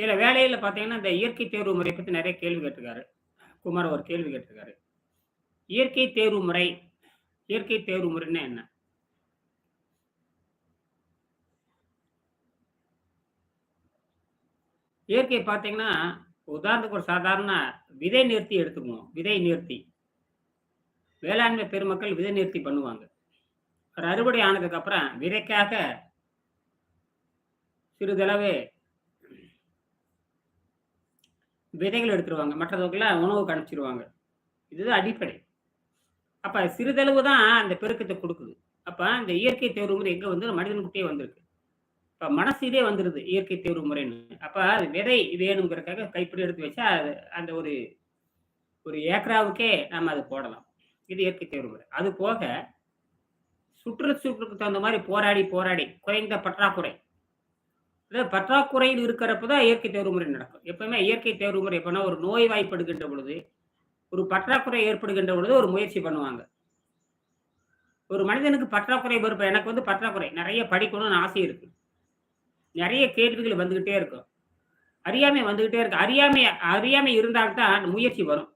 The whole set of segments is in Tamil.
சில வேலையில பார்த்தீங்கன்னா, இந்த இயற்கை தேர்வு முறை பத்தி நிறைய கேள்வி கேட்டிருக்காரு. குமார் ஒரு கேள்வி கேட்டிருக்காரு. இயற்கை தேர்வு முறை இயற்கை தேர்வு முறைன்னா என்ன? இயற்கை பார்த்தீங்கன்னா, உதாரணத்துக்கு ஒரு சாதாரண விதை நிறுத்தி எடுத்துக்குவோம். விதை நிறுத்தி வேளாண்மை பெருமக்கள் விதை நிறுத்தி பண்ணுவாங்க. ஒரு அறுவடை ஆனதுக்கு அப்புறம் விதைக்காக சிறிதளவு விதைகள் எடுத்துருவாங்க. மற்றதுக்கெல்லாம் உணவுக்கு அனுப்பிச்சுருவாங்க. இதுதான் அடிப்படை. அப்போ சிறிதளவு தான் அந்த பெருக்கத்தை கொடுக்குது அப்போ இந்த இயற்கை தேர்வு முறை எங்கே வந்து மனிதனுக்கிட்டே வந்திருக்கு. இப்போ மனசு இதே வந்துடுது இயற்கை தேர்வு முறைன்னு. அப்போ அது விதை வேணுங்கிறதுக்காக கைப்பிடி எடுத்து வச்சா, அது அந்த ஒரு ஒரு ஏக்கராவுக்கே நம்ம அது போடலாம். இது இயற்கை தேர்வு முறை. அது போக சுற்றுச்சூழலுக்கு தகுந்த மாதிரி போராடி, போராடி குறைந்த பற்றாக்குறை. அதாவது பற்றாக்குறையில் இருக்கிறப்ப தான் இயற்கை தேர்வு முறை நடக்கும். எப்பவுமே இயற்கை தேர்வு முறை ஒரு ஒரு நோய்வாய்ப்படுகின்ற பொழுது, ஒரு பற்றாக்குறை ஏற்படுகின்ற பொழுது ஒரு முயற்சி பண்ணுவாங்க. ஒரு மனிதனுக்கு பற்றாக்குறை பொறுப்பு எனக்கு வந்து பற்றாக்குறை. நிறைய படிக்கணும்னு ஆசை இருக்கு. நிறைய கேள்விகள் வந்துக்கிட்டே இருக்கும். அறியாமை வந்துக்கிட்டே இருக்கு. அறியாமை அறியாமை இருந்தால் தான் முயற்சி வரும்.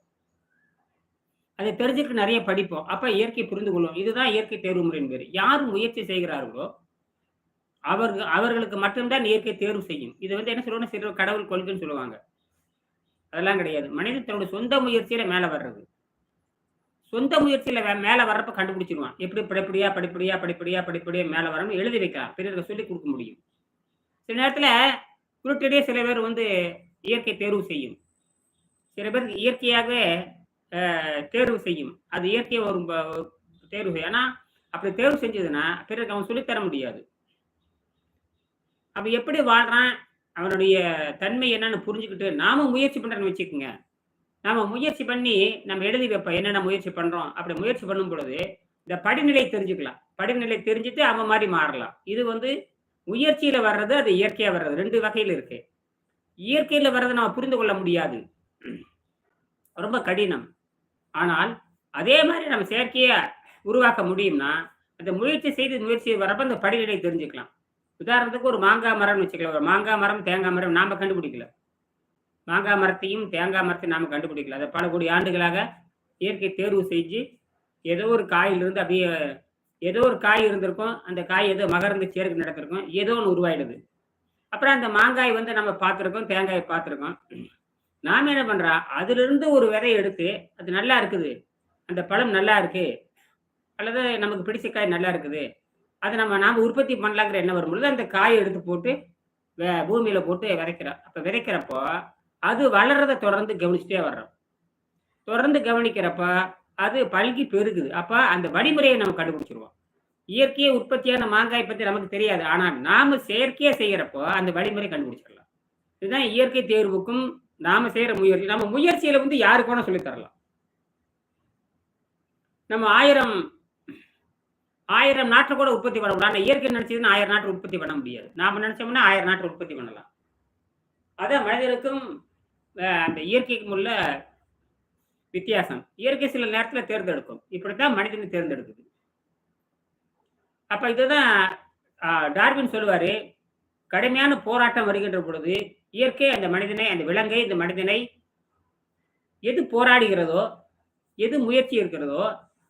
அதை தெரிஞ்சுக்க நிறைய படிப்போம். அப்போ இயற்கை புரிந்து கொள்வோம். இதுதான் இயற்கை தேர்வு முறையின் பேர் யார் முயற்சி செய்கிறார்களோ, அவர்கள் அவர்களுக்கு மட்டும்தான் இயற்கை தேர்வு செய்யும். இது வந்து என்ன சொல்லுவாங்கன்னா, சிறு கடவுள் கொள்கைன்னு சொல்லுவாங்க. அதெல்லாம் கிடையாது. மனிதன் தன்னுடைய சொந்த முயற்சியில மேலே வர்றது. சொந்த முயற்சியில மேலே வர்றப்ப கண்டுபிடிச்சிருவான் எப்படி படிப்படியா, படிப்படியா, படிப்படியா, படிப்படியா மேலே வரணும்னு எழுதி வைக்கலாம். பிறருக்கு சொல்லிக் கொடுக்க முடியும். சில நேரத்தில் குறிப்பிட்டே சில பேர் வந்து இயற்கை தேர்வு செய்யும். சில பேருக்கு இயற்கையாகவே தேர்வு செய்யும். அது இயற்கையாக ஒரு தேர்வு செய்யும். அப்படி தேர்வு செஞ்சதுன்னா, பிறருக்கு அவன் சொல்லி தர முடியாது. அப்ப எப்படி வாழ்றான்? அவனுடைய தன்மை என்னன்னு புரிஞ்சுக்கிட்டு, நாம முயற்சி பண்றேன்னு வச்சுக்கோங்க நாம முயற்சி பண்ணி நம்ம எழுதி வைப்போம். என்னென்ன முயற்சி பண்றோம்? அப்படி முயற்சி பண்ணும் பொழுது, இந்த படிநிலை தெரிஞ்சுக்கலாம். படிநிலை தெரிஞ்சுட்டு அவன் மாதிரி மாறலாம். இது வந்து முயற்சியில வர்றது, அது இயற்கையா வர்றது. ரெண்டு வகையில இருக்கு. இயற்கையில வர்றதை நம்ம புரிந்து கொள்ள முடியாது. ரொம்ப கடினம். ஆனால், அதே மாதிரி நம்ம செயற்கையா உருவாக்க முடியும்னா, அந்த முயற்சி செய்து முயற்சி வரப்ப அந்த படிநிலை தெரிஞ்சுக்கலாம். உதாரணத்துக்கு ஒரு மாங்காய் மரம்னு வச்சுக்கலாம். ஒரு மரம், தேங்காய் மரம் நாம் கண்டுபிடிக்கல. மாங்காய் மரத்தையும், தேங்காய் மரத்தையும் நாம் கண்டுபிடிக்கல. அதை பல கோடி ஆண்டுகளாக இயற்கை தேர்வு செஞ்சு, ஏதோ ஒரு காயிலிருந்து அப்படியே ஏதோ ஒரு காய் இருந்திருக்கும். அந்த காய் ஏதோ மகரந்த சேர்க்கை நடந்திருக்கும். ஏதோ ஒன்று உருவாயிடுது. அப்புறம் அந்த மாங்காய் வந்து நம்ம பார்த்துருக்கோம் தேங்காயை பார்த்துருக்கோம் நாம் என்ன பண்ணுறா அதிலிருந்து ஒரு விதையை எடுத்து, அது நல்லா இருக்குது. அந்த பழம் நல்லா இருக்கு. அல்லது நமக்கு பிடிச்ச காய் நல்லா இருக்குது. அதை நம்ம நாம் உற்பத்தி பண்ணலாங்கிற எண்ணம் வரும்பொழுது, அந்த காயை எடுத்து போட்டு பூமியில் பூமியில போட்டு விதைக்கிறோம். அப்ப விதைக்கிறப்போ, அது வளர்றதை தொடர்ந்து கவனிச்சுட்டே வர்றோம். தொடர்ந்து கவனிக்கிறப்ப, அது பல்கி பெருகுது. அப்ப அந்த வழிமுறையை நம்ம கண்டுபிடிச்சிருவோம் இயற்கையை உற்பத்தியான மாங்காய் பத்தி நமக்கு தெரியாது. ஆனா, நாம செயற்கையா செய்யறப்போ, அந்த வழிமுறை கண்டுபிடிச்சிடலாம். இதுதான் இயற்கை தேர்வுக்கும், நாம செய்கிற முயற்சி. நம்ம முயற்சியில வந்து யாருக்கு வேணா சொல்லி தரலாம். நம்ம ஆயிரம் ஆயிரம் நாட்டில் கூட உற்பத்தி பண்ண முடியும். ஆனால் இயற்கை நினைச்சதுன்னா 1000 நாற்று உற்பத்தி பண்ண முடியாது. நாம் நினைச்சோம்னா 1000 நாற்று உற்பத்தி பண்ணலாம். அதான் மனிதனுக்கும் அந்த இயற்கைக்கும் உள்ள வித்தியாசம். இயற்கை சில நேரத்தில் தேர்ந்தெடுக்கும். இப்படித்தான் மனிதனை தேர்ந்தெடுக்குது. அப்போ இதுதான் டார்வின் சொல்லுவார் கடுமையான போராட்டம் வருகின்ற பொழுது, இயற்கை அந்த மனிதனை, அந்த விலங்கை, இந்த மனிதனை எது போராடுகிறதோ, எது முயற்சி இருக்கிறதோ,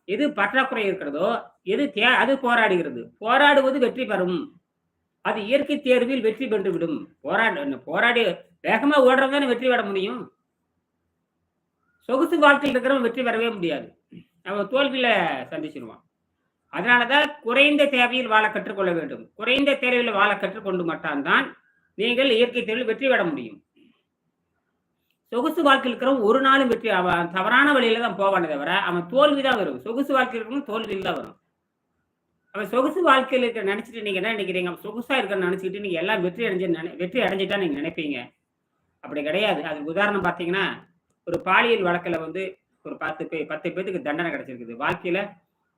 எது பற்றாக்குறை இருக்கிறதோ, எது தே அது போராடுகிறது. போராடுவது வெற்றி பெறும். அது இயற்கை தேர்வில் வெற்றி பெற்று விடும். போராட போராடி வேகமா ஓடுறதானே வெற்றி பெற முடியும். சொகுசு வாழ்க்கையில் இருக்கிறவன் வெற்றி பெறவே முடியாது. அவன் தோல்வியில சந்திச்சிருவான் அதனால தான் குறைந்த தேவையில் வாழ கற்றுக்கொள்ள வேண்டும். குறைந்த தேவையில் வாழ கற்றுக்கொண்டு மட்டும்தான் நீங்கள் இயற்கை தேர்வில் வெற்றி பெற முடியும். சொகுசு வாழ்க்கையில் இருக்கிறவன் ஒரு நாளும் வெற்றி அவன் தவறான வழியில தான் போவானே தவிர, அவன் தோல்வி தான் வரும். சொகுசு வாழ்க்கையில் இருக்கிறவன் தோல்வியில் தான் வரும். அவன் சொகுசு வாழ்க்கையில் இருக்க நினைச்சிட்டு நீங்க என்ன நினைக்கிறீங்க? அவன் சொகுசா இருக்கன்னு நினைச்சிட்டு நீங்க எல்லாம் வெற்றி அடைஞ்சு நென வெற்றி அடைஞ்சிட்டா நீங்க நினைப்பீங்க. அப்படி கிடையாது. அதுக்கு உதாரணம் பார்த்தீங்கன்னா, ஒரு பாலியல் வழக்கில் வந்து ஒரு 10 பே 10 பேத்துக்கு தண்டனை கிடைச்சிருக்குது. வாழ்க்கையில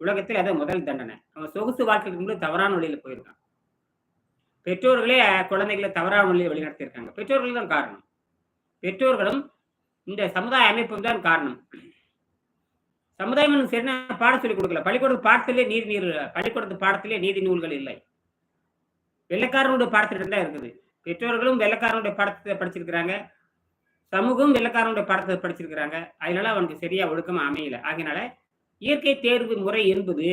உலகத்தில் அதான் முதல் தண்டனை. அவன் சொகுசு வாழ்க்கை இருக்கும்போது தவறான வழியில போயிருக்கான். பெற்றோர்களே குழந்தைகள தவறான வழியில் வழிநடத்தியிருக்காங்க. பெற்றோர்கள் தான் காரணம். பெற்றோர்களும், இந்த சமுதாய அமைப்பும் தான் காரணம். சமுதாயம் சரியான பாடம் சொல்லிக் கொடுக்கல. பள்ளிக்கூடத்து பாடத்திலே நீதி நீர் பள்ளிக்கூடத்து பாடத்திலே நீதி நூல்கள் இல்லை. வெள்ளக்காரனுடைய பாடத்திட்டம் தான் இருக்குது. பெற்றோர்களும் வெள்ளக்காரனுடைய பாடத்தை படிச்சிருக்கிறாங்க சமூகம் வெள்ளக்காரனுடைய பாடத்தை படிச்சிருக்கிறாங்க அதனால அவனுக்கு சரியா ஒழுக்கமா அமையல ஆகையினால இயற்கை தேர்வு முறை என்பது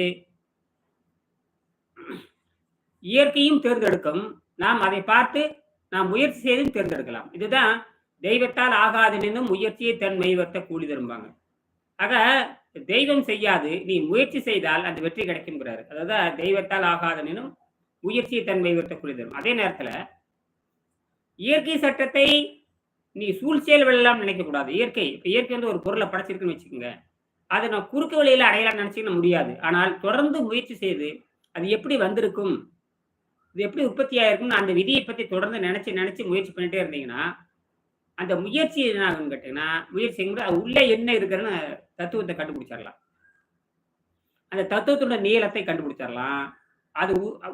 இயற்கையும் தேர்ந்தெடுக்கும் நாம் அதை பார்த்து நாம் முயற்சி செய்தும் தேர்ந்தெடுக்கலாம் இதுதான் தெய்வத்தால் ஆகாதெனும் முயற்சியை தன் மெய்வர்த்த கூலி தரும்பாங்க. ஆக தெய்வம் செய்யாது நீ முயற்சி செய்தால் அந்த வெற்றி கிடைக்குங்கிறாரு அதாவது தெய்வத்தால் ஆகாதனும் முயற்சியை தன் மெய்வர்த்த கூலி தரும். அதே நேரத்துல இயற்கை சட்டத்தை நீ சூழ்ச்சியல் வெள்ளலாம் நினைக்க கூடாது இயற்கை இப்போ இயற்கை வந்து ஒரு பொருளை படைச்சிருக்குன்னு வச்சுக்கோங்க. அதை நான் குறுக்கு வழியில அடையலாம் நினைச்சுக்க முடியாது. ஆனால் தொடர்ந்து முயற்சி செய்து அது எப்படி வந்திருக்கும் இது எப்படி உற்பத்தி ஆயிருக்கும்னு அந்த விதியை பத்தி தொடர்ந்து நினைச்சு நினைச்சு முயற்சி பண்ணிட்டே இருந்தீங்கன்னா அந்த முயற்சி என்ன ஆகும்னு கேட்டீங்கன்னா முயற்சிங்கிறது அது உள்ளே என்ன இருக்குன்னு தத்துவத்தை கண்டுபிடிச்சிடலாம். அந்த தத்துவத்தோட நீளத்தை கண்டுபிடிச்சிடலாம். அது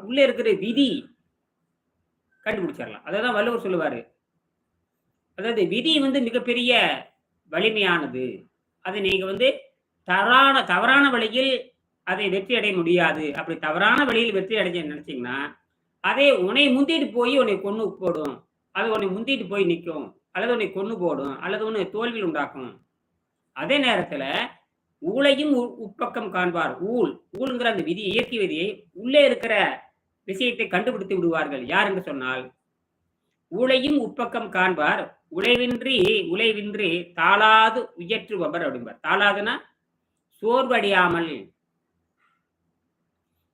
உள்ளே இருக்கிற விதி கண்டுபிடிச்சிடலாம். அதான் வள்ளுவர் சொல்லுவார். அதாவது விதி வந்து மிகப்பெரிய வலிமையானது. அதை நீங்கள் வந்து தவறான தவறான வழியில் அதை வெற்றி அடைய முடியாது. அப்படி தவறான வழியில் வெற்றி அடைய நினைச்சீங்கன்னா அதை உன்னை முந்திட்டு போய் உன்னை கொண்டு போடும். அது உன்னை முந்திட்டு போய் நிற்கும். அல்லது உன்னை கொண்டு போடும் அல்லது உன்னை தோல்வியில் உண்டாக்கும். அதே நேரத்துல ஊழையும் உ- உட்பக்கம் காண்பார். ஊழ் ஊழ்ங்கிற அந்த விதி இயற்கை விதியை உள்ளே இருக்கிற விஷயத்தை கண்டுபிடித்து விடுவார்கள். யார் என்று சொன்னால் ஊழையும் உட்பக்கம் காண்பார். உழைவின்றி உழைவின்றி தாளாது உயற்றுபவர் அப்படிம்பார். தாளாதுன்னா சோர்வடையாமல்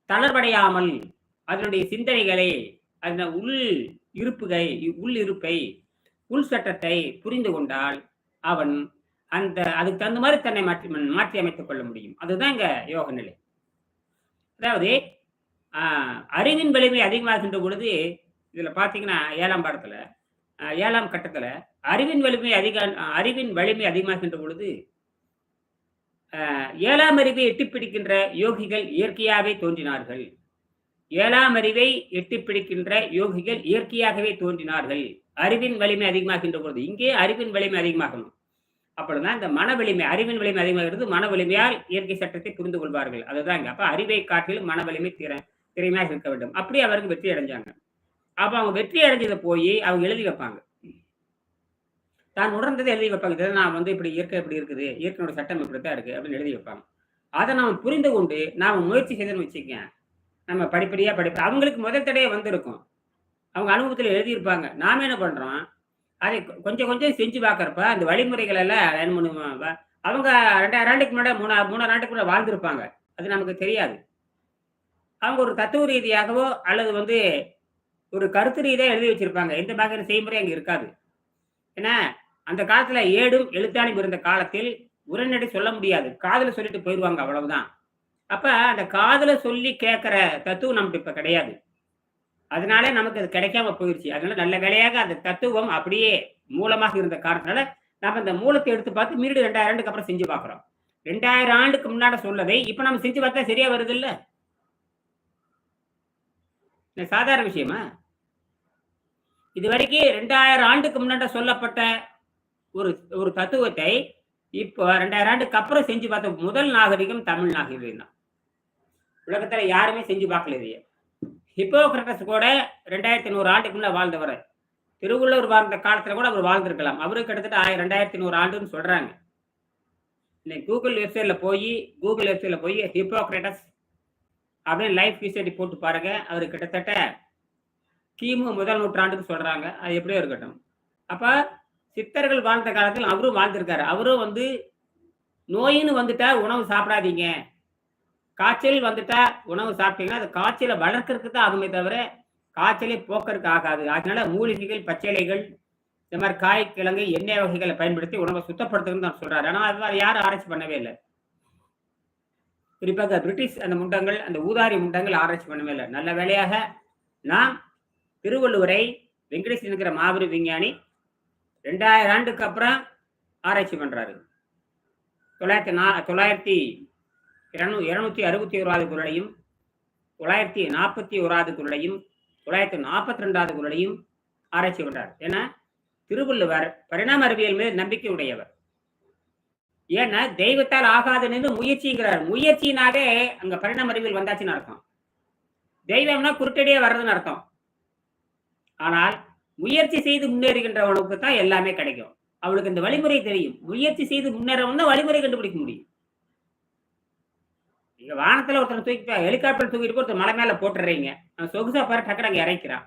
தளர்வடையாமல் அதனுடைய சிந்தனைகளை அதன் உள் இருப்புகை உள் இருப்பை உள் சட்டத்தை புரிந்து கொண்டால் அவன் அந்த அதுக்கு தகுந்த மாதிரி தன்னை மாற்றி மாற்றி அமைத்துக் கொள்ள முடியும். அதுதான் இங்க யோக நிலை. அதாவது அறிவின் வலிமை அதிகமாகின்ற பொழுது இதுல பாத்தீங்கன்னா ஏழாம் பாடத்துல ஏழாம் கட்டத்துல அறிவின் வலிமை அதிக அறிவின் வலிமை அதிகமாகின்ற பொழுது ஏழாம் அறிவை எட்டிப்பிடிக்கின்ற யோகிகள் இயற்கையாகவே தோன்றினார்கள். ஏழாம் அறிவை எட்டிப்பிடிக்கின்ற யோகிகள் இயற்கையாகவே தோன்றினார்கள். அறிவின் வலிமை அதிகமாகின்ற பொழுது இங்கே அறிவின் வலிமை அதிகமாகணும். அப்பொழுதுதான் இந்த மன வலிமை அறிவின் வலிமை அதிகமாகிறது மன வலிமையால் இயற்கை சட்டத்தை புரிந்து கொள்வார்கள். அதுதான் இங்க அப்ப அறிவை காட்டிலும் மன வலிமை திற திறமையாக இருக்க வேண்டும். அப்படி அவருக்கு வெற்றி அடைஞ்சாங்க. அப்ப அவங்க வெற்றி அடைஞ்சதை போய் அவங்க எழுதி வைப்பாங்க. தான் உணர்ந்ததை எழுதி வைப்பாங்க. இதை நான் வந்து இப்படி இயற்கை இப்படி இருக்குது இயற்கையோட சட்டம் இப்படித்தான் இருக்கு அப்படின்னு எழுதி வைப்பாங்க. அதை நாம் புரிந்து கொண்டு நாம முயற்சி செய்தோம்னு வச்சுக்கேன் நம்ம படிப்படியா படிப்போம் அவங்களுக்கு முதல் தடையே வந்திருக்கும். அவங்க அனுபவத்தில் எழுதியிருப்பாங்க. நாம என்ன பண்ணுறோம் அதை கொஞ்சம் கொஞ்சம் செஞ்சு பார்க்குறப்ப அந்த வழிமுறைகள் எல்லாம் என்ன மூணு அவங்க ரெண்டாயிரம் ஆண்டுக்கு முன்னாடி மூணா மூணாயிரம் ஆண்டுக்கு முன்னாடி வாழ்ந்திருப்பாங்க. அது நமக்கு தெரியாது. அவங்க ஒரு தத்துவ ரீதியாகவோ அல்லது வந்து ஒரு கருத்து ரீதியாக எழுதி வச்சிருப்பாங்க. எந்த வகையான செய்முறை அங்கே இருக்காது. ஏன்னா அந்த காலத்தில் ஏடும் எழுத்தாணியும் இருந்த காலத்தில் உடனடி சொல்ல முடியாது. காதில் சொல்லிட்டு போயிடுவாங்க அவ்வளவுதான். அப்போ அந்த காதலை சொல்லி கேட்குற தத்துவம் நமக்கு இப்போ கிடையாது. அதனாலே நமக்கு அது கிடைக்காம போயிடுச்சு அதனால நல்ல வேலையாக அந்த தத்துவம் அப்படியே மூலமாக இருந்த காரணத்தினால நம்ம இந்த மூலத்தை எடுத்து பார்த்து மீண்டும் ரெண்டாயிரம் ஆண்டுக்கு அப்புறம் செஞ்சு பார்க்குறோம். ரெண்டாயிரம் ஆண்டுக்கு முன்னாடி சொன்னதை இப்போ நம்ம செஞ்சு பார்த்தா சரியா வருது இல்லை சாதாரண விஷயமா? இது வரைக்கும் ரெண்டாயிரம் ஆண்டுக்கு முன்னாடி சொல்லப்பட்ட ஒரு ஒரு தத்துவத்தை இப்போ ரெண்டாயிரம் ஆண்டுக்கு அப்புறம் செஞ்சு பார்த்த முதல் நாகரிகம் தமிழ் நாகரிகம் தான். உலகத்தில் யாருமே செஞ்சு பார்க்கல இதையே. ஹிப்போக்ரட்டஸ் கூட ரெண்டாயிரத்தி நூறு ஆண்டுக்கு முன்ன வாழ்ந்தவர். திருவள்ளுவர் வாழ்ந்த காலத்தில் கூட அவர் வாழ்ந்திருக்கலாம். அவருக்கு கிட்டத்தட்ட ஆயிரம் ரெண்டாயிரத்தி நூறு ஆண்டுன்னு சொல்கிறாங்க இன்னைக்கு கூகுள் வெப்சைட்டில் போய் கூகுள் வெப்சைட்டில் போய் ஹிப்போக்ரட்டஸ் அப்படின்னு லைஃப் ஹிஸ்டரி போட்டு பாருங்க. அவர் கிட்டத்தட்ட கிமு முதல் நூற்றாண்டுக்கு சொல்கிறாங்க அது எப்படியோ இருக்கட்டும். அப்போ சித்தர்கள் வாழ்ந்த காலத்தில் அவரும் வாழ்ந்திருக்காரு. அவரும் வந்து நோயின்னு வந்துட்டா உணவு சாப்பிடாதீங்க. காய்ச்சல் வந்துட்டா உணவு சாப்பிட்டீங்கன்னா அது காய்ச்சலை வளர்க்கறதுக்கு தான் ஆகுமே தவிர காய்ச்சலை போக்கறதுக்கு ஆகாது. அதனால மூலிகைகள் பச்சிலைகள் இந்த மாதிரி காய் கிழங்கு எண்ணெய் வகைகளை பயன்படுத்தி உணவை சுத்தப்படுத்துன்னு தான் சொல்றாரு. ஆனால் அது மாதிரி யாரும் ஆராய்ச்சி பண்ணவே இல்லை. குறிப்பாக பிரிட்டிஷ் அந்த முண்டங்கள் அந்த ஊதாரி முண்டங்கள் ஆராய்ச்சி பண்ணவே இல்லை. நல்ல வேலையாக நாம் திருவள்ளுவரை வெங்கடேஷ் இருக்கிற மாபெரும் விஞ்ஞானி ரெண்டாயிரம் ஆண்டுக்கு அப்புறம் ஆராய்ச்சி பண்றாரு. தொள்ளாயிரத்தி நா தொள்ளாயிரத்தி இரநூ இருநூத்தி அறுபத்தி ஓராவது குரலையும் தொள்ளாயிரத்தி நாற்பத்தி ஓராவது குரலையும் தொள்ளாயிரத்தி நாற்பத்தி ரெண்டாவது குரலையும் ஆராய்ச்சி கொண்டார் ஏன்னா திருவள்ளுவர் பரிணாம அறிவியல் மீது நம்பிக்கை உடையவர். ஏன்னா தெய்வத்தால் ஆகாதுன்னு முயற்சிங்கிறார். முயற்சினாவே அங்க பரிணாம அறிவியல் வந்தாச்சுன்னு அர்த்தம். தெய்வம்னா குருட்டடியே வர்றதுன்னு அர்த்தம். ஆனால் முயற்சி செய்து முன்னேறுகின்றவனுக்கு தான் எல்லாமே கிடைக்கும். அவளுக்கு இந்த வழிமுறை தெரியும். முயற்சி செய்து முன்னேறவன் தான் வழிமுறை கண்டுபிடிக்க முடியும். நீங்க வானத்துல ஒருத்தனை தூக்கி ஹெலிகாப்டர் தூக்கிட்டு ஒருத்தர் மலை மேல போட்டுறீங்க. அவன் சொகுசா பாரு டக்குனு அங்க இறக்கிறான்.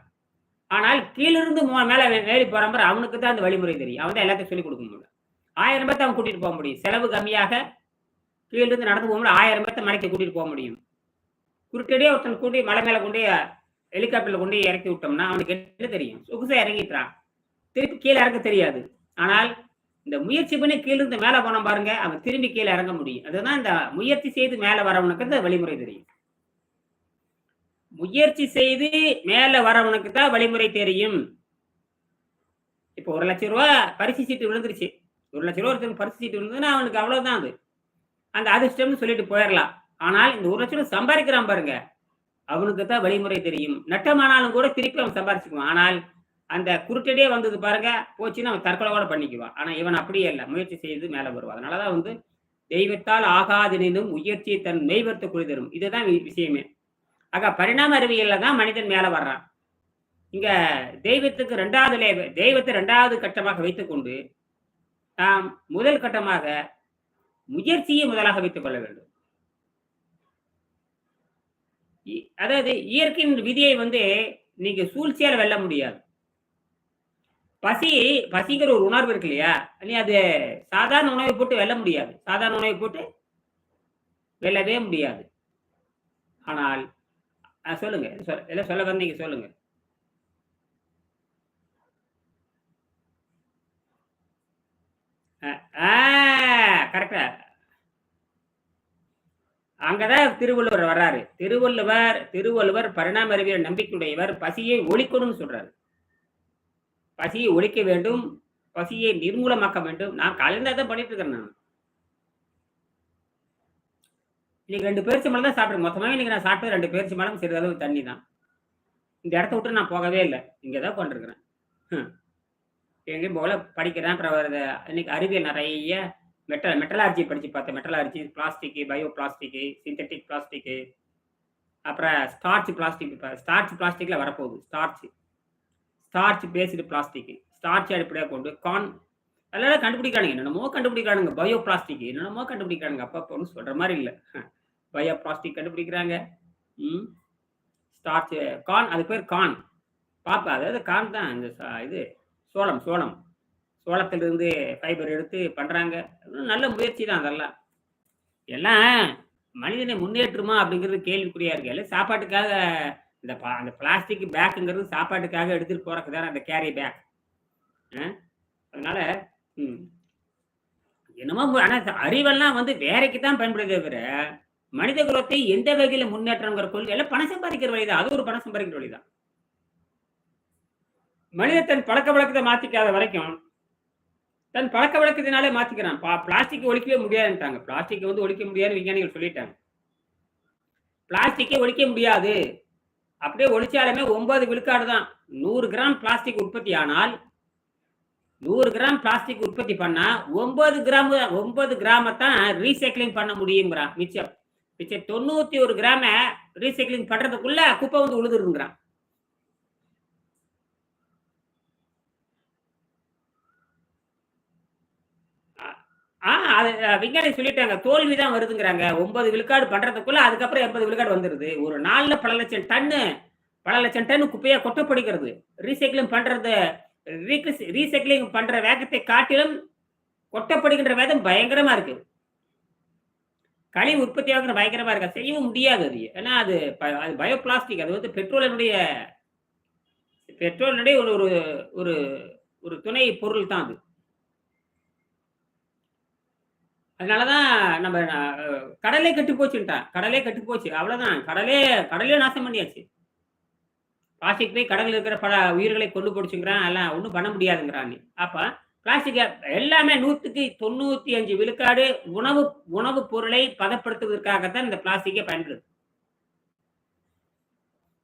ஆனால் கீழிருந்து மு- மேல வேலி ஏறி அவனுக்கு தான் அந்த வழிமுறை தெரியும். அவன் தான் எல்லாத்தையும் சொல்லிக் கொடுக்க முடியும். ஆயிரம் பேர்த்த அவன் கூட்டிட்டு போக முடியும். செலவு கம்மியாக கீழிருந்து நடந்து போகும்போது ஆயிரம் பேர்த்த மலைக்கு கூட்டிட்டு போக முடியும். குறுக்கடியே ஒருத்தன் கூட்டி மலை மேல கொண்டு ஹெலிகாப்டர்ல கொண்டு போய் இறக்கி விட்டோம்னா அவனுக்கு என்ன தெரியும்? சொகுசா இறங்கிட்டான் திருப்பி கீழே இறக்க தெரியாது. ஆனால் இந்த முயற்சி பண்ணி கீழே இருந்து மேலே போன பாருங்க அவன் திரும்பி கீழே இறங்க முடியும். அதுதான் இந்த முயற்சி செய்து மேலே வரவனுக்கு இந்த வழிமுறை தெரியும். முயற்சி செய்து மேலே வரவனுக்கு தான் வழிமுறை தெரியும். இப்போ ஒரு லட்சம் ரூபா பரிசு சீட்டு விழுந்துருச்சு. ஒரு லட்சம் ரூபா ஒருத்தன் பரிசு சீட்டு விழுந்ததுன்னா அவனுக்கு அவ்வளவுதான் அது. அந்த அதிர்ஷ்டம்னு சொல்லிட்டு போயிடலாம். ஆனால் இந்த ஒரு லட்சம் ரூபா சம்பாதிக்கிறான் பாருங்க அவனுக்கு தான் வழிமுறை தெரியும். நட்டமானாலும் கூட திருப்பி அவன் சம்பாரிச்சுக்குவான் ஆனால் அந்த குருட்டடியே வந்தது பாருங்க போச்சுன்னு அவன் தற்கொலை கூட பண்ணிக்குவான். ஆனா இவன் அப்படியே இல்லை முயற்சி செய்து மேலே வருவான். அதனாலதான் வந்து தெய்வத்தால் ஆகாதெனினும் முயற்சியை தன் மெய்வர்த்த குளிதரும் இதுதான் விஷயமே. ஆக பரிணாம அறிவியல்ல தான் மனிதன் மேலே வர்றான். இங்க தெய்வத்துக்கு ரெண்டாவது லே- தெய்வத்தை ரெண்டாவது கட்டமாக வைத்துக்கொண்டு நாம் முதல் கட்டமாக முயற்சியை முதலாக வைத்துக் கொள்ள வேண்டும். இ- அதாவது இயற்கையின் விதியை வந்து நீங்க சூழ்ச்சியால் வெல்ல முடியாது. பசி பசிங்கிற ஒரு உணர்வு இருக்கு இல்லையா? நீ அது சாதாரண உணவை போட்டு வெல்ல முடியாது. சாதாரண உணவை போட்டு வெல்லவே முடியாது. ஆனால் சொல்லுங்க. சொல்- எல்லாம் சொல்ல வந்தீங்க சொல்லுங்க. கரெக்டா அங்கதான் திருவள்ளுவர் வர்றாரு. திருவள்ளுவர் திருவள்ளுவர் பரிணாம அறிவியல் நம்பிக்கையுடையவர் பசியை ஒழிக்கணும்னு சொல்றாரு. பசியை ஒழிக்க வேண்டும் பசியை நிர்மூலமாக்க வேண்டும். நான் காலையில தான் பண்ணிட்டு இருக்கேன் நான். இன்னைக்கு ரெண்டு பேரிச்ச மலம் தான் சாப்பிடுறேன். மொத்தமாக இன்னைக்கு நான் சாப்பிட்டது ரெண்டு பேரிச்ச மலம் சிறிதளவு தண்ணி தான். இந்த இடத்த விட்டு நான் போகவே இல்லை. இங்கே தான் கொண்டிருக்கிறேன் எங்கேயும் போகல. படிக்கிறேன் அப்புறம் இன்னைக்கு அறிவியல் நிறைய மெட்டல் மெட்டலார்ஜி படித்து பார்த்தேன். Metallurgy plastic bio plastic synthetic plastic அப்புறம் ஸ்டார்ச் பிளாஸ்டிக் ஸ்டார்ச் பிளாஸ்டிக்கில் வரப்போகுது. Starch. Starch based plastic starch அடிப்படையாக கொண்டு கான் அதெல்லாம் கண்டுபிடிக்கிறானுங்க என்னென்னமோ கண்டுபிடிக்கிறானுங்க. பயோ பிளாஸ்டிக் என்னென்னமோ கண்டுபிடிக்கிறானுங்க. அப்பா அப்போ ஒன்றும் சொல்கிற மாதிரி இல்லை. பயோ பிளாஸ்டிக் கண்டுபிடிக்கிறாங்க. ம். ஸ்டார்ச் கான் அது பேர் கான் பாப்பா அதாவது கான் தான் இந்த இது சோளம் சோளம். சோளத்திலிருந்து ஃபைபர் எடுத்து பண்ணுறாங்க நல்ல முயற்சி தான் அதெல்லாம். எல்லாம் மனிதனை முன்னேற்றுமா அப்படிங்கிறது கேள்விக்குறியா இருக்கு. எல்லாம் சாப்பாட்டுக்காக இந்த பா- அந்த பிளாஸ்டிக் பேக்குங்கிறது சாப்பாட்டுக்காக எடுத்துகிட்டு போறதுக்கு தானே அந்த கேரி பேக் அதனால ம், என்னமோ ஆனால் அறிவெல்லாம் வந்து வேலைக்கு தான் பயன்படுது தவிர மனித குலத்தை எந்த வகையில் முன்னேற்றங்கிற கொள்கை பணம் சம்பாதிக்கிற வழிதான். அது ஒரு பணம் சம்பாதிக்கிற வழிதான். மனித தன் பழக்க வழக்கத்தை மாத்திக்காத வரைக்கும் தன் பழக்க வழக்கத்தினாலே மாத்திக்கிறான். பா- பிளாஸ்டிக் ஒழிக்கவே முடியாதுன்ட்டாங்க. பிளாஸ்டிக் வந்து ஒழிக்க முடியாதுன்னு விஞ்ஞானிகள் சொல்லிட்டாங்க. பிளாஸ்டிக்கே ஒழிக்க முடியாது. அப்படியே ஒழிச்சாலுமே ஒன்பது விழுக்காடு தான். நூறு கிராம் பிளாஸ்டிக் உற்பத்தி ஆனால் நூறு கிராம் பிளாஸ்டிக் உற்பத்தி பண்ணா ஒன்பது கிராம் ஒன்பது கிராம தான் ரீசைக்ளிங் பண்ண முடியுங்கிறான் மிச்சம். மிச்சம் தொண்ணூத்தி ஒரு கிராம ரீசைக்ளிங் பண்றதுக்குள்ள குப்பை வந்து உழுதுருங்கிறான். ஆ அது விஞ்ஞானி சொல்லிட்டாங்க தோல்வி தான் வருதுங்கிறாங்க. ஒன்பது விழுக்காடு பண்றதுக்குள்ள அதுக்கப்புறம் எண்பது விழுக்காடு வந்துருது. ஒரு நாள்ல பல லட்சம் டன்னு பல லட்சம் டன் குப்பையா கொட்டப்படுகிறது. ரீசைக்கிளிங் பண்றது ரீசைக்கிளிங் பண்ற வேகத்தை காட்டிலும் கொட்டப்படுகின்ற வேகம் பயங்கரமா இருக்கு. கழிவு உற்பத்தி ஆகிற பயங்கரமா இருக்கு? செய்யவும் முடியாது அது. ஏன்னா அது ப- அது பயோ பிளாஸ்டிக் அது வந்து பெட்ரோலினுடைய பெட்ரோலினுடைய ஒரு ஒரு ஒரு துணை பொருள் தான் அது. அதனாலதான் நம்ம கடலே கெட்டு போச்சுட்டான் கடலே கெட்டு போச்சு. அவ்வளவுதான். கடலே கடலே நாசம் பண்ணியாச்சு. பிளாஸ்டிக் போய் கடலில் இருக்கிற பல உயிர்களை கொண்டு போடுச்சுங்கிறான் எல்லாம் ஒன்றும் பண்ண முடியாதுங்கிறான் நீ. அப்போ பிளாஸ்டிக் எல்லாமே நூற்றுக்கு தொண்ணூற்றி அஞ்சு விழுக்காடு உணவு உணவுப் பொருளை பதப்படுத்துவதற்காகத்தான் இந்த பிளாஸ்டிக்கை பயன்படுது.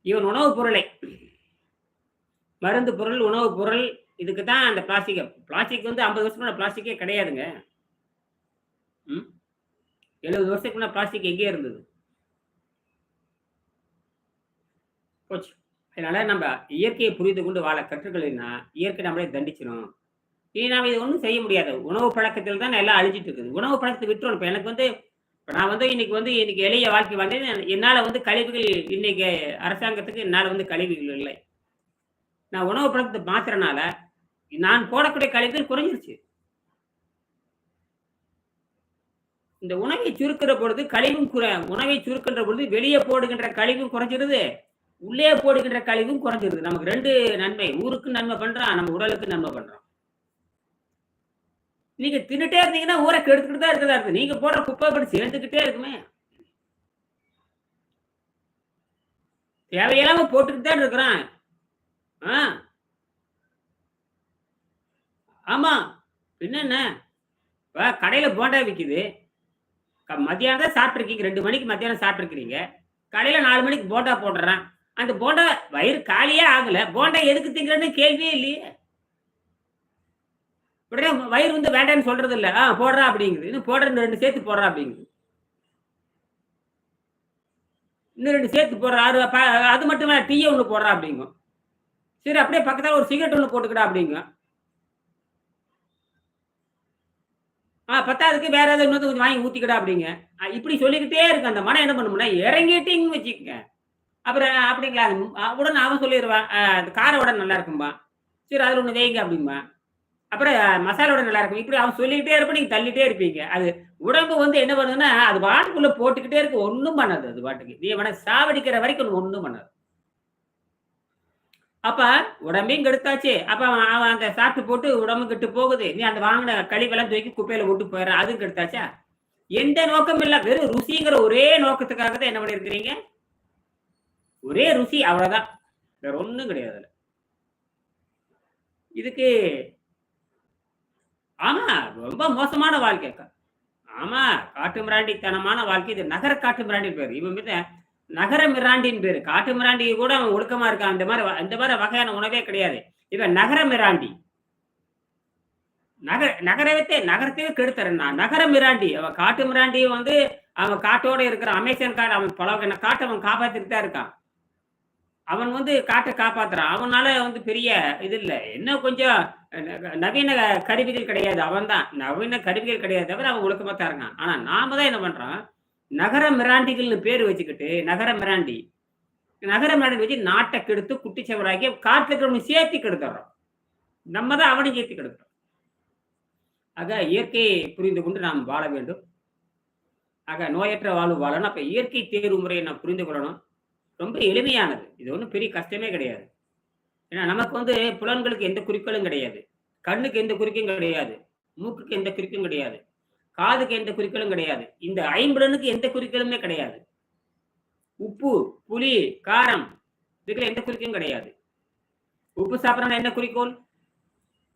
இவன் உணவுப் பொருளை மருந்து பொருள் உணவுப் பொருள் இதுக்கு தான் அந்த பிளாஸ்டிக்கை பிளாஸ்டிக் வந்து ஐம்பது வருஷம் பிளாஸ்டிக்கே கிடையாதுங்க. எழுபது வருஷத்துக்கு முன்னாடி பிளாஸ்டிக் எங்கே இருந்தது. போச்சு. அதனால நம்ம இயற்கையை புரிந்து கொண்டு வாழ கற்றுக்கலைன்னா இயற்கை நம்மளே தண்டிச்சிடும் இனி நாம் இது ஒன்றும் செய்ய முடியாது. உணவு பழக்கத்தில் தான் எல்லாம் அழிஞ்சிட்டு இருக்குது. உணவு பழக்கத்தை விட்டுரும். இப்போ எனக்கு வந்து இப்போ நான் வந்து இன்னைக்கு வந்து இன்னைக்கு எளிய வாழ்க்கை வந்தேன் என்னால் வந்து கழிவுகள் இன்னைக்கு அரசாங்கத்துக்கு என்னால் வந்து கழிவுகள் இல்லை. நான் உணவு பழக்கத்தை மாத்துறனால நான் போடக்கூடிய கழிவுகள் குறைஞ்சிருச்சு. இந்த உணவை சுருக்கிற பொழுது கழிவும் குறை உணவை சுருக்கின்ற பொழுது வெளியே போடுகின்ற கழிவும் குறைஞ்சிருது உள்ளே போடுகின்ற கழிவும் குறைஞ்சிருது. நமக்கு ரெண்டு நன்மை ஊருக்கு நன்மை பண்றான் நம்ம உடலுக்கு நன்மை பண்றோம். நீங்க தின்னுட்டே இருந்தீங்கன்னா ஊரை கெடுத்துக்கிட்டு தான் இருக்கிறதா இருக்கு. நீங்க போடுற குப்பை படி சேர்ந்துக்கிட்டே இருக்குமே. தேவையில்லாம போட்டுக்கிட்டு தான் இருக்கிறான் ஆ? ஆமா. பின்ன என்ன கடையில போண்டா விற்கிது மத்தியானம் தான் சாப்பிட்ருக்கீங்க ரெண்டு மணிக்கு மத்தியானம் சாப்பிட்ருக்கிறீங்க காலையில் நாலு மணிக்கு போண்டா போடுறான் அந்த போண்டா வயிறு காலியே ஆகலை. போண்டா எதுக்கு திங்கிறன்னு கேள்வியே இல்லையே. உடனே வயிறு வந்து வேண்டான்னு சொல்றது இல்லை ஆ போடுறா அப்படிங்குது. இன்னும் போடுற ரெண்டு சேர்த்து போடுறா அப்படிங்குது. இன்னும் ரெண்டு சேர்த்து போடுறா. அது அது மட்டும் இல்ல டீயை ஒன்று போடுறா அப்படிங்கும். சரி அப்படியே பக்கத்தில் ஒரு சிகரெட் ஒன்று போட்டுக்கடா அப்படிங்க ஆ பத்தாவதுக்கு வேற ஏதாவது இன்னொரு கொஞ்சம் வாங்கி ஊத்திக்கடா அப்படிங்க. இப்படி சொல்லிக்கிட்டே இருக்கு அந்த மனம் என்ன பண்ணும்னா இறங்கிட்டிங்கன்னு வச்சுக்கோங்க. அப்புறம் அப்படிங்களா? உடனே அவன் சொல்லிடுவான் அது அந்த கார உடனே நல்லா இருக்கும்பா. சரி அதில் ஒன்று வைங்க அப்படிம்பா. அப்புறம் ஆ, மசாலோட நல்லா இருக்கும். இப்படி அவன் சொல்லிக்கிட்டே இருப்ப நீங்கள் தள்ளிட்டே இருப்பீங்க. அது உடம்பு வந்து என்ன பண்ணுதுன்னா அது பாட்டுக்குள்ளே போட்டுக்கிட்டே இருக்கு. ஒன்றும் பண்ணாது அது பாட்டுக்கு நீ வேணா சாவடிக்கிற வரைக்கும் ஒன்றும் பண்ணாது. அப்ப உடம்பையும் கெடுத்தாச்சு. அப்ப அவன் அவன் அந்த சாப்பிட்டு போட்டு உடம்பு கெட்டு போகுது. நீ அந்த வாங்கின கழிவெல்லாம் தூக்கி குப்பையில விட்டு போயிடுற. அதுவும் கெடுத்தாச்சா? எந்த நோக்கம் இல்ல. வெறும் ருசிங்கிற ஒரே நோக்கத்துக்காக தான் என்ன பண்ணிருக்கிறீங்க ஒரே ருசி அவ்வளவுதான். வேற ஒண்ணும் கிடையாது இதுக்கு ஆமா ரொம்ப மோசமான வாழ்க்கை ஆமா காட்டு மிராண்டித்தனமான வாழ்க்கை. இது நகர காட்டு மிராண்டி பேரு. இவன் மீது நகர மிராண்டின் பேரு காட்டு மிராண்டி கூட அவன் ஒழுக்கமா இருக்கான். அந்த மாதிரி வ- அந்த மாதிரி வகையான உணவே கிடையாது. இவன் நகர மிராண்டி. நகர நகரத்தை நகரத்தையே கெடுத்துறான். நகர மிராண்டி. அவன் காட்டு மிராண்டி வந்து அவன் காட்டோட இருக்கிற அமேசான் காடு அவன் பல வகையான காட்டை அவன் காப்பாத்திட்டு தான் இருக்கான். அவன் வந்து காட்டை காப்பாத்துறான். அவனால வந்து பெரிய இது இல்லை. என்ன கொஞ்சம் ந- நவீன கருவிகள் கிடையாது. அவன் தான் நவீன கருவிகள் கிடையாது தவிர அவன் ஒழுக்கமா தான் இருக்கான். ஆனா நாம தான் என்ன பண்றான் நகர மிராண்டிகள்னு பேர் வச்சுக்கிட்டு நகர மிராண்டி. நகர மிராண்டி வச்சு நாட்டை கெடுத்து குட்டிச்சவராக்கி காட்டுல இருக்கிறவங்க சேர்த்து கெடுத்துறோம். நம்ம தான் அவனையும் சேர்த்து கெடுக்கிறோம். ஆக இயற்கையை புரிந்து கொண்டு நாம் வாழ வேண்டும். ஆக நோயற்ற வாழ்வு வாழணும். அப்போ இயற்கை தேர்வு முறையை நாம் புரிந்து கொள்ளணும். ரொம்ப எளிமையானது. இது ஒன்றும் பெரிய கஷ்டமே கிடையாது. ஏன்னா நமக்கு வந்து புலன்களுக்கு எந்த குறிக்கோளும் கிடையாது. கண்ணுக்கு எந்த குறிக்கும் கிடையாது. மூக்குக்கு எந்த குறிக்கும் கிடையாது. காதுக்கு எந்த குறிக்கோளும் கிடையாது. இந்த ஐம்புலனுக்கு எந்த குறிக்கோளுமே கிடையாது. உப்பு புளி காரம் இதுக்குள்ள எந்த குறிக்கோளும் கிடையாது. உப்பு சாப்பிட்றா என்ன குறிக்கோள்?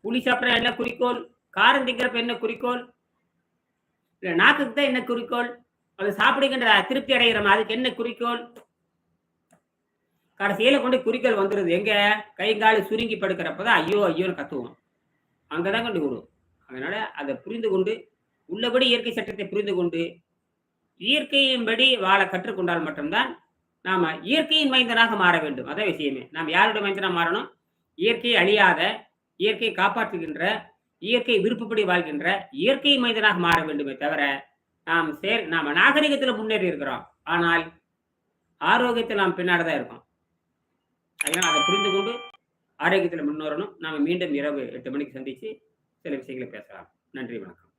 புளி சாப்பிட்றா என்ன குறிக்கோள்? காரம் திங்கிறப்ப என்ன குறிக்கோள்? இல்லை நாக்குக்கு தான் என்ன குறிக்கோள்? அது சாப்பிடுங்கன்ற திருப்தி அடைகிறோம் அதுக்கு என்ன குறிக்கோள்? கடைசியில கொண்டு குறிக்கோள் வந்துடுது எங்க? கை கால் சுருங்கி படுக்கிறப்பதான் ஐயோ ஐயோன்னு கத்துவோம். அங்கதான் கொண்டு விடும் அதனால அதை புரிந்து கொண்டு உள்ளபடி இயற்கை சட்டத்தை புரிந்து கொண்டு இயற்கையின்படி வாழ கற்றுக்கொண்டால் மட்டும்தான் நாம இயற்கையின் மைந்தனாக மாற வேண்டும். அதான் விஷயமே. நாம் யாருடைய மைந்தனாக மாறணும்? இயற்கையை அழியாத இயற்கையை காப்பாற்றுகின்ற இயற்கை விருப்பப்படி வாழ்கின்ற இயற்கை மைந்தனாக மாற வேண்டுமே தவிர நாம் சேர் நாம நாகரிகத்தில் முன்னேறி இருக்கிறோம். ஆனால் ஆரோக்கியத்தில் நாம் பின்னாடி தான் இருக்கோம். அதனால் அதை புரிந்து கொண்டு ஆரோக்கியத்தில் முன்னேறணும். நாம் மீண்டும் இரவு எட்டு மணிக்கு சந்திச்சு சில விஷயங்களை பேசலாம். நன்றி வணக்கம்.